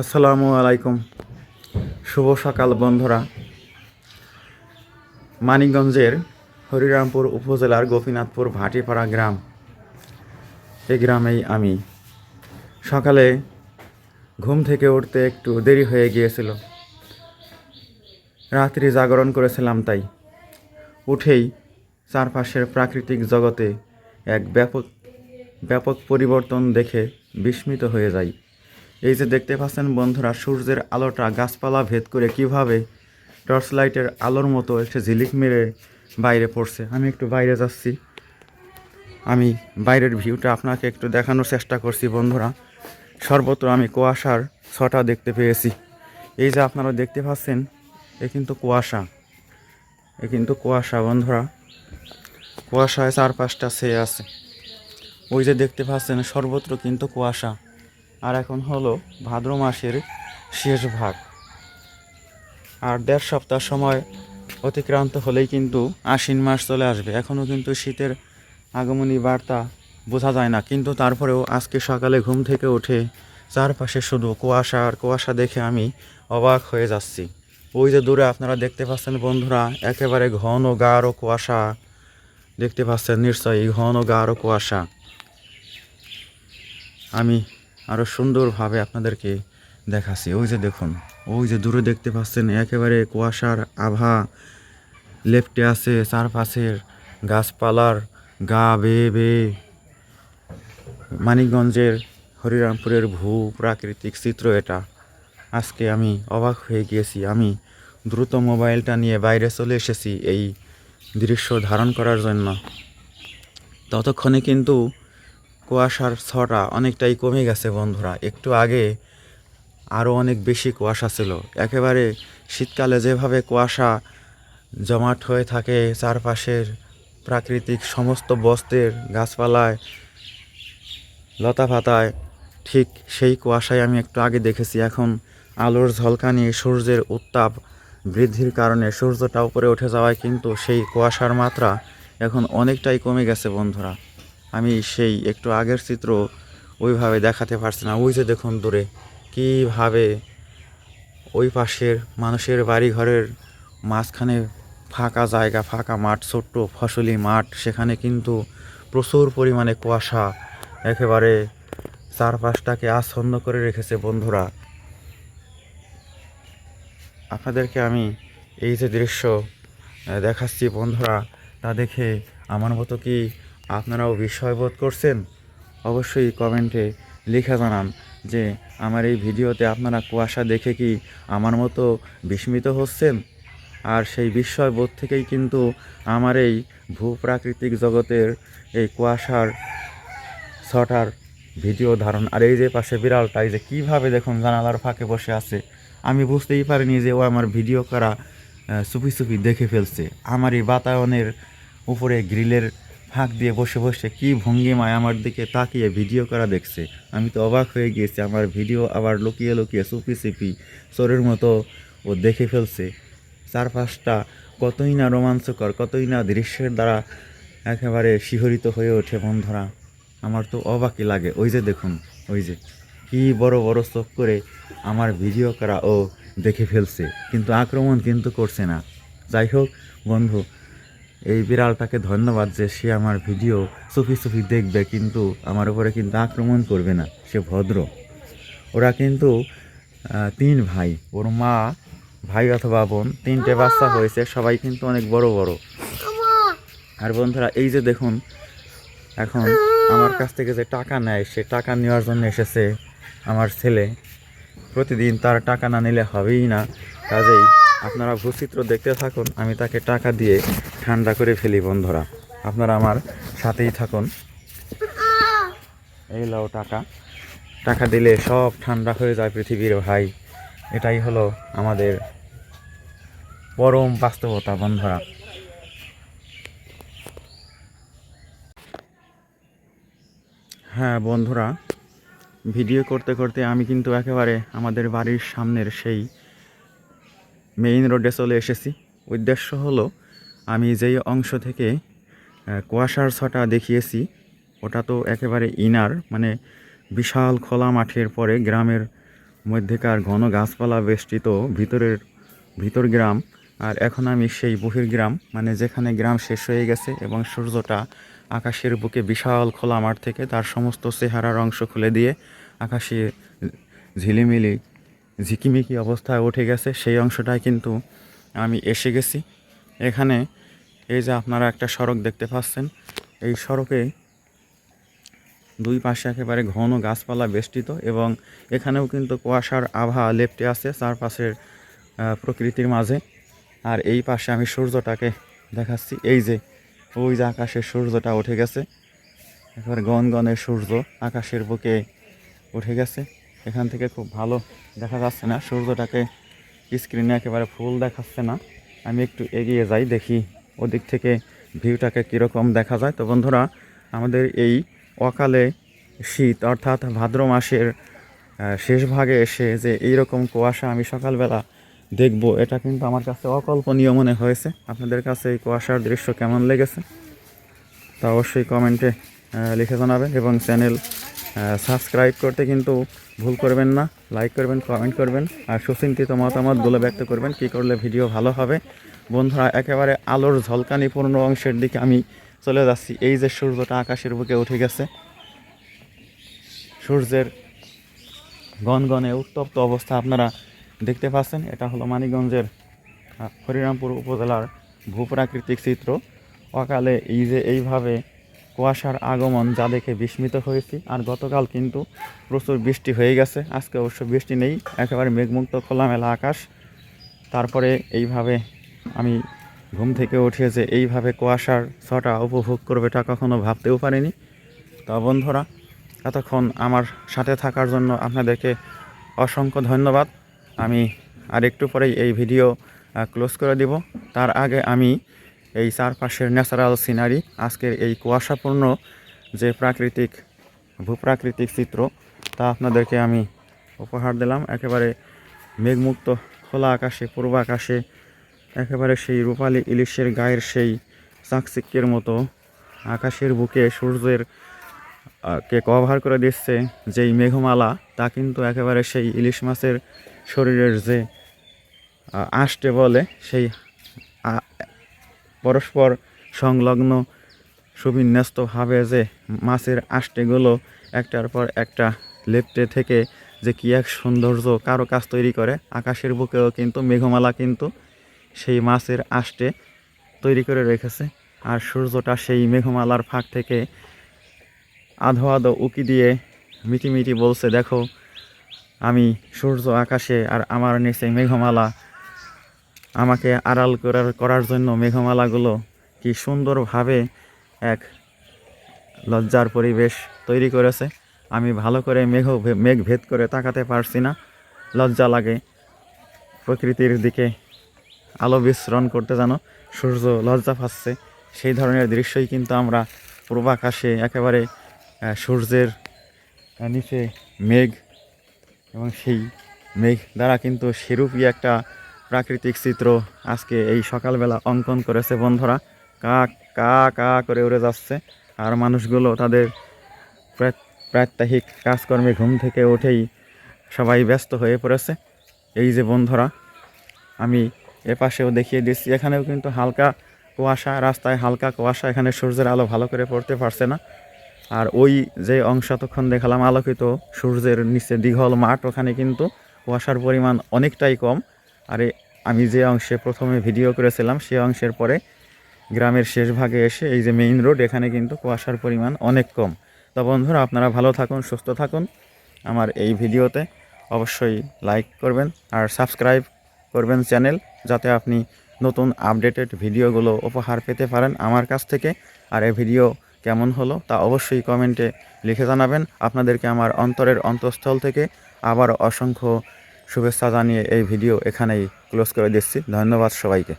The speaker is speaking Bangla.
আসসালামু আলাইকুম। শুভ সকাল বন্ধুরা। মানিকগঞ্জের হরিরামপুর উপজেলার গোপীনাথপুর ভাটিপাড়া গ্রাম। এই গ্রামেই আমি। সকালে ঘুম থেকে উঠতে একটু দেরি হয়ে গিয়েছিল। রাত্রি জাগরণ করেছিলাম তাই। উঠেই চারপাশের প্রাকৃতিক জগতে এক ব্যাপক ব্যাপক পরিবর্তন দেখে বিস্মিত হয়ে যাই। এই যে দেখতে পাচ্ছেন বন্ধুরা, সূর্যের আলোটা গাছপালা ভেদ করে কীভাবে টর্চ লাইটের আলোর মতো একটু ঝিলিক মেরে বাইরে পড়ছে। আমি একটু বাইরে যাচ্ছি। আমি বাইরের ভিউটা আপনাকে একটু দেখানোর চেষ্টা করছি বন্ধুরা। সর্বত্র আমি কুয়াশার ছটা দেখতে পেয়েছি। এই যে আপনারা দেখতে পাচ্ছেন, এ কিন্তু কুয়াশা। এ কিন্তু কুয়াশা বন্ধুরা। কুয়াশায় চারপাশটা ছেয়ে আছে। ওই যে দেখতে পাচ্ছেন, সর্বত্র কিন্তু কুয়াশা। আর এখন হলো ভাদ্র মাসের শেষ ভাগ। আর দেড় সপ্তাহ সময় অতিক্রান্ত হলেই কিন্তু আশ্বিন মাস চলে আসবে। এখনও কিন্তু শীতের আগমনী বার্তা বোঝা যায় না। কিন্তু তারপরেও আজকে সকালে ঘুম থেকে উঠে চারপাশে শুধু কুয়াশা আর কুয়াশা দেখে আমি অবাক হয়ে যাচ্ছি। ওই যে দূরে আপনারা দেখতে পাচ্ছেন বন্ধুরা, একেবারে ঘন গাঢ় কুয়াশা। দেখতে পাচ্ছেন নিশ্চয়ই ঘন গাঢ় কুয়াশা। আমি আরও সুন্দরভাবে আপনাদেরকে দেখাচ্ছি। ওই যে দেখুন, ওই যে দূরে দেখতে পাচ্ছেন, একেবারে কুয়াশার আভা লেফটে আছে চারপাশের গাছপালার গা বেয়ে বেয়ে। মানিকগঞ্জের হরিরামপুরের ভূ প্রাকৃতিক চিত্র এটা। আজকে আমি অবাক হয়ে গিয়েছি, আমি দ্রুত মোবাইলটা নিয়ে বাইরে চলে এসেছি এই দৃশ্য ধারণ করার জন্য। ততক্ষণে কিন্তু কুয়াশার ছটা অনেকটাই কমে গেছে বন্ধুরা। একটু আগে আরও অনেক বেশি কুয়াশা ছিল। একেবারে শীতকালে যেভাবে কুয়াশা জমাট হয়ে থাকে চারপাশের প্রাকৃতিক সমস্ত বস্ত্রের গাছপালায় লতা পাতায় ঠিক সেই কুয়াশায় আমি একটু আগে দেখেছি। এখন আলোর ঝলকানি সূর্যের উত্তাপ বৃদ্ধির কারণে সূর্যটা উপরে উঠে যাওয়ায় কিন্তু সেই কুয়াশার মাত্রা এখন অনেকটাই কমে গেছে বন্ধুরা। আমি সেই একটু আগের চিত্র ওইভাবে দেখাতে পারছি না। ওই যে দেখুন দূরে, কীভাবে ওই পাশের মানুষের বাড়ি ঘরের মাঝখানে ফাঁকা জায়গা, ফাঁকা মাঠ, ছোট্ট ফসলি মাঠ, সেখানে কিন্তু প্রচুর পরিমাণে কুয়াশা একেবারে চারপাশটাকে আচ্ছন্ন করে রেখেছে বন্ধুরা। আপনাদেরকে আমি এই যে দৃশ্য দেখাচ্ছি বন্ধুরা, তা দেখে আমার মতো কি আপনারাও বিস্ময়বোধ করছেন? অবশ্যই কমেন্টে লিখে জানান যে, আমার এই ভিডিওতে আপনারা কুয়াশা দেখে কি আমার মতো বিস্মিত হচ্ছেন? আর সেই বিস্ময়বোধ থেকেই কিন্তু আমার এই ভূপ্রাকৃতিক জগতের এই কুয়াশার ছটার ভিডিও ধারণ। আর এই যে পাশে বিড়ালটা, এই যে কীভাবে দেখুন জানালার ফাঁকে বসে আছে, আমি বুঝতেই পারিনি যে ও আমার ভিডিও করা চুপি চুপি দেখে ফেলছে। আমার এই বাতায়নের উপরে গ্রিলের ফাঁক দিয়ে বসে বসে কি ভঙ্গিমায় আমার দিকে তাকিয়ে ভিডিও করা দেখছে। আমি তো অবাক হয়ে গিয়েছি, আমার ভিডিও আবার লুকিয়ে লুকিয়ে চুপি চুপি চোরের মতো ও দেখে ফেলছে। চারপাশটা কতই না রোমাঞ্চকর, কতই না দৃশ্যের দ্বারা একেবারে শিহরিত হয়ে ওঠে বন্ধুরা। আমার তো অবাকই লাগে। ওই যে দেখুন, ওই যে কি বড় বড় চোখ করে আমার ভিডিও করা ও দেখে ফেলছে। কিন্তু আক্রমণ কিন্তু করছে না। যাই হোক বন্ধু এই বিড়ালটাকে ধন্যবাদ যে সে আমার ভিডিও চুপি চুপি দেখবে, কিন্তু আমার উপরে কিন্তু আক্রমণ করবে না। সে ভদ্র। ওরা কিন্তু তিন ভাই। ওর মা, ভাই অথবা বোন, তিনটে বাচ্চা হয়েছে, সবাই কিন্তু অনেক বড় বড়। আর বন্ধুরা, এই যে দেখুন, এখন আমার কাছ থেকে যে টাকা নেয়, সে টাকা নেওয়ার জন্য এসেছে আমার ছেলে। প্রতিদিন তার টাকা না নিলে হবেই না। কাজেই আপনারা ভূচিত্র দেখতে থাকুন, আমি তাকে টাকা দিয়ে ঠান্ডা করে ফেলি বন্ধুরা। আপনারা আমার সাথেই থাকুন। এই লাও টাকা। টাকা দিলে সব ঠান্ডা হয়ে যায় পৃথিবীর ভাই। এটাই হলো আমাদের পরম বাস্তবতা বন্ধুরা। হ্যাঁ বন্ধুরা, ভিডিও করতে করতে আমি কিন্তু একেবারে আমাদের বাড়ির সামনের সেই মেইন রোডে চলে এসেছি। উদ্দেশ্য হলো আমি যেই অংশ থেকে কুয়াশার ছটা দেখিয়েছি, ওটা তো একেবারে ইনার মানে বিশাল খোলা মাঠের পরে গ্রামের মধ্যেকার ঘন গাছপালা বেষ্টিত ভিতরের, ভিতর গ্রাম, আর এখন আমি সেই বহির গ্রাম মানে যেখানে গ্রাম শেষ হয়ে গেছে এবং সূর্যটা আকাশের বুকে বিশাল খোলা মাঠ থেকে তার সমস্ত চেহারার অংশ খুলে দিয়ে আকাশে ঝিলিমিলি, ঝিকিমিকি অবস্থায় উঠে গেছে, সেই অংশটায় কিন্তু আমি এসে গেছি। এখানে এই যে আপনারা একটা সড়ক দেখতে পাচ্ছেন, এই সড়কে দুই পাশে একেবারে ঘন গাছপালা বেষ্টিত এবং এখানেও কিন্তু কুয়াশার আভা লেপটে আছে চারপাশের প্রকৃতির মাঝে। আর এই পাশে আমি সূর্যটাকে দেখাচ্ছি, এই যে ওই যে আকাশের সূর্যটা উঠে গেছে। একেবারে গনগনের সূর্য আকাশের বুকে উঠে গেছে। এখান থেকে খুব ভালো দেখা যাচ্ছে না, সূর্যটাকে স্ক্রিনে একেবারে ফুল দেখাচ্ছে না। আমি একটু এগিয়ে যাই, দেখি ওদিক থেকে ভিউটাকে কীরকম দেখা যায়। তো বন্ধুরা, আমাদের এই অকালে শীত, অর্থাৎ ভাদ্র মাসের শেষ ভাগে এসে যে এইরকম কুয়াশা আমি সকালবেলা দেখব, এটা কিন্তু আমার কাছে অকল্পনীয় মনে হয়েছে। আপনাদের কাছে এই কুয়াশার দৃশ্য কেমন লেগেছে? তা অবশ্যই কমেন্টে লিখে জানাবেন এবং চ্যানেল সাবস্ক্রাইব করতে কিন্তু ভুল করবেন না লাইক করবেন কমেন্ট করবেন, আর সুচিন্তিত মতামত মতামতগুলো ব্যক্ত করবেন কী করলে ভিডিও ভালো হবে। বন্ধুরা, একেবারে আলোর ঝলকানিপূর্ণ অংশের দিকে আমি চলে যাচ্ছি। এই যে সূর্যটা আকাশের বুকে উঠে গেছে, সূর্যের গনগনে উত্তপ্ত অবস্থা আপনারা দেখতে পাচ্ছেন। এটা হলো মানিকগঞ্জের হরিরামপুর উপজেলার ভূপ্রাকৃতিক চিত্র। অকালে এই যে এইভাবে কুয়াশার আগমন যা দেখে বিস্মিত হয়েছি। আর গতকাল কিন্তু প্রচুর বৃষ্টি হয়ে গেছে। আজকে অবশ্য বৃষ্টি নেই, একেবারে মেঘমুক্ত, খোলামেলা আকাশ। তারপরে এইভাবে আমি ঘুম থেকে উঠে যে এইভাবে কুয়াশার ছটা উপভোগ করবে এটা কখনো ভাবতেও পারিনি। তা বন্ধুরা, এতক্ষণ আমার সাথে থাকার জন্য আপনাদেরকে অসংখ্য ধন্যবাদ। আমি আর একটু পরেই এই ভিডিও ক্লোজ করে দিব। তার আগে আমি এই চারপাশের ন্যাচারাল সিনারি, আজকের এই কুয়াশাপূর্ণ যে প্রাকৃতিক, ভূপ্রাকৃতিক চিত্র, তা আপনাদেরকে আমি উপহার দিলাম। একেবারে মেঘমুক্ত খোলা আকাশে, পূর্ব আকাশে, একেবারে সেই রূপালী ইলিশের গায়ের সেই চাকচিক্যের মতো আকাশের বুকে সূর্যের কে কভার করে দিচ্ছে যেই মেঘমালা, তা কিন্তু একেবারে সেই ইলিশ মাছের শরীরের যে আষ্টে বলে, সেই পরস্পর সংলগ্ন সুবিন্যস্তভাবে যে মাছের আষ্টেগুলো একটার পর একটা লেপটে থেকে যে কী এক সৌন্দর্য কারও কাজ তৈরি করে, আকাশের বুকেও কিন্তু মেঘমালা কিন্তু সেই মাছের আষ্টে তৈরি করে রেখেছে। আর সূর্যটা সেই মেঘমালার ফাঁক থেকে আধো আধো উকি দিয়ে মিটিমিটি বলছে, দেখো, আমি সূর্য আকাশে আর আমার নিচে মেঘমালা আমাকে আড়াল করার করার জন্য মেঘমালাগুলো কি সুন্দরভাবে এক লজ্জার পরিবেশ তৈরি করেছে। আমি ভালো করে মেঘ মেঘ ভেদ করে তাকাতে পারছি না। লজ্জা লাগে প্রকৃতির দিকে আলো বিস্রণ করতে যেন সূর্য লজ্জা পাচ্ছে। সেই ধরনের দৃশ্যই কিন্তু আমরা পূর্বাকাশে একেবারে সূর্যের নিচে মেঘ এবং সেই মেঘ দ্বারা কিন্তু সেরূপই একটা প্রাকৃতিক চিত্র আজকে এই সকালবেলা অঙ্কন করেছে বন্ধুরা। কা কা কা করে উড়ে যাচ্ছে। আর মানুষগুলো তাদের প্রা- প্রাত্যহিক কাজকর্মে ঘুম থেকে উঠেই সবাই ব্যস্ত হয়ে পড়েছে। এই যে বন্ধুরা, আমি এ পাশেও দেখিয়ে দিচ্ছি, এখানেও কিন্তু হালকা কুয়াশা, রাস্তায় হালকা কুয়াশা, এখানে সূর্যের আলো ভালো করে পড়তে পারছে না। আর ওই যে অংশ তখন দেখালাম, আলোকিত সূর্যের নিচে দীঘল মাঠ, ওখানে কিন্তু কুয়াশার পরিমাণ অনেকটাই কম। আর আমি যে অংশে প্রথমে ভিডিও করেছিলাম সেই অংশের পরে গ্রামের শেষ ভাগে এসে এই যে মেইন রোড এখানে কিন্তু কুয়াশার পরিমাণ অনেক কম। তো বন্ধুরা, আপনারা ভালো থাকুন, সুস্থ থাকুন আমার এই ভিডিওতে। অবশ্যই লাইক করবেন আর সাবস্ক্রাইব করবেন চ্যানেল যাতে আপনি নতুন আপডেটেড ভিডিওগুলো উপহার পেতে পারেন আমার কাছ থেকে। আর এই ভিডিও কেমন হলো তা অবশ্যই কমেন্টে লিখে জানাবেন। আপনাদেরকে আমার অন্তরের অন্তঃস্থল থেকে আবার অসংখ্য শুভেচ্ছা জানিয়ে এই ভিডিও এখানেই ক্লোজ করে দিচ্ছি। ধন্যবাদ সবাইকে।